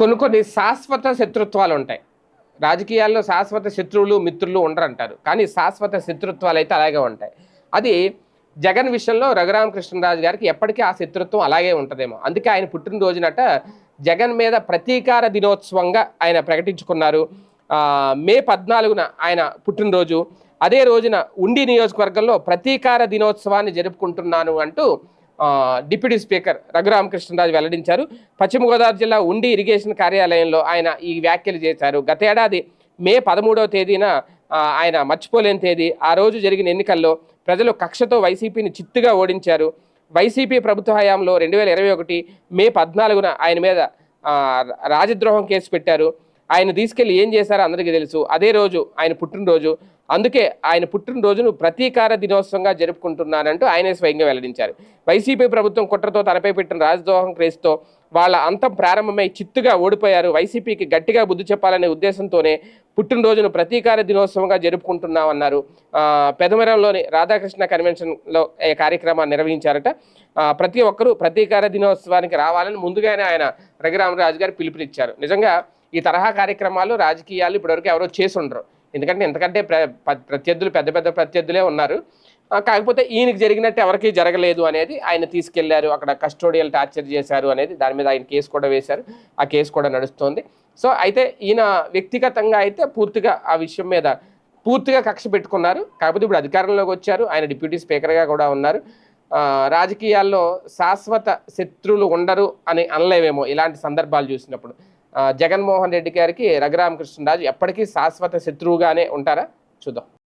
కొన్ని కొన్ని శాశ్వత శత్రుత్వాలు ఉంటాయి రాజకీయాల్లో శాశ్వత శత్రువులు మిత్రులు ఉండరంటారు. కానీ శాశ్వత శత్రుత్వాలు అయితే అలాగే ఉంటాయి. అది జగన్ విషయంలో రఘురామకృష్ణరాజు గారికి ఎప్పటికీ ఆ శత్రుత్వం అలాగే ఉంటుందేమో. అందుకే ఆయన పుట్టినరోజునట జగన్ మీద ప్రతీకార దినోత్సవంగా ఆయన ప్రకటించుకున్నారు. మే పద్నాలుగున ఆయన పుట్టినరోజు. అదే రోజున ఉండి నియోజకవర్గంలో ప్రతీకార దినోత్సవాన్ని జరుపుకుంటున్నాను అంటూ డిప్యూటీ స్పీకర్ రఘురామకృష్ణరాజు వెల్లడించారు. పశ్చిమ గోదావరి జిల్లా ఉండి ఇరిగేషన్ కార్యాలయంలో ఆయన ఈ వ్యాఖ్యలు చేశారు. గత ఏడాది మే పదమూడవ తేదీన ఆయన మర్చిపోలేని తేదీ ఆ రోజు జరిగిన ఎన్నికల్లో ప్రజలు కక్షతో వైసీపీని చిత్తుగా ఓడించారు. వైసీపీ ప్రభుత్వ హయాంలో రెండు వేల ఇరవై ఒకటి మే పద్నాలుగున ఆయన మీద రాజద్రోహం కేసు పెట్టారు. ఆయన తీసుకెళ్ళి ఏం చేశారో అందరికీ తెలుసు. అదే రోజు ఆయన పుట్టినరోజు. అందుకే ఆయన పుట్టినరోజును ప్రతీకార దినోత్సవంగా జరుపుకుంటున్నానంటూ ఆయనే స్వయంగా వెల్లడించారు. వైసీపీ ప్రభుత్వం కుట్రతో తనపై పెట్టిన రాజద్రోహం క్రేజ్తో వాళ్ళ అంతం ప్రారంభమై చిత్తుగా ఓడిపోయారు. వైసీపీకి గట్టిగా బుద్ధి చెప్పాలనే ఉద్దేశంతోనే పుట్టినరోజును ప్రతీకార దినోత్సవంగా జరుపుకుంటున్నామన్నారు. పెదమరంలోని రాధాకృష్ణ కన్వెన్షన్లో కార్యక్రమాన్ని నిర్వహించారట. ప్రతి ఒక్కరూ ప్రతీకార దినోత్సవానికి రావాలని ముందుగానే ఆయన రఘురామరాజు గారు పిలుపునిచ్చారు. నిజంగా ఈ తరహా కార్యక్రమాలు రాజకీయాలు ఇప్పటివరకు ఎవరో చేసి ఉండరు. ఎందుకంటే ఎంతకంటే ప్రత్యర్థులు పెద్ద పెద్ద ప్రత్యర్థులే ఉన్నారు. కాకపోతే ఈయనకి జరిగినట్టు ఎవరికీ జరగలేదు అనేది ఆయన తీసుకెళ్ళారు అక్కడ కస్టోడియల్ టార్చర్ చేశారు అనేది దాని మీద ఆయన కేసు కూడా వేశారు. ఆ కేసు కూడా నడుస్తోంది. సో అయితే ఈయన వ్యక్తిగతంగా అయితే పూర్తిగా ఆ విషయం మీద పూర్తిగా కక్ష పెట్టుకున్నారు. కాకపోతే ఇప్పుడు అధికారంలోకి వచ్చారు. ఆయన డిప్యూటీ స్పీకర్గా కూడా ఉన్నారు. రాజకీయాల్లో శాశ్వత శత్రువులు ఉండరు అని అనలేమేమో ఇలాంటి సందర్భాలు చూసినప్పుడు. జగన్మోహన్ రెడ్డి గారికి రఘురామకృష్ణరాజు ఎప్పటికీ శాశ్వత శత్రువుగానే ఉంటారా? చూద్దాం.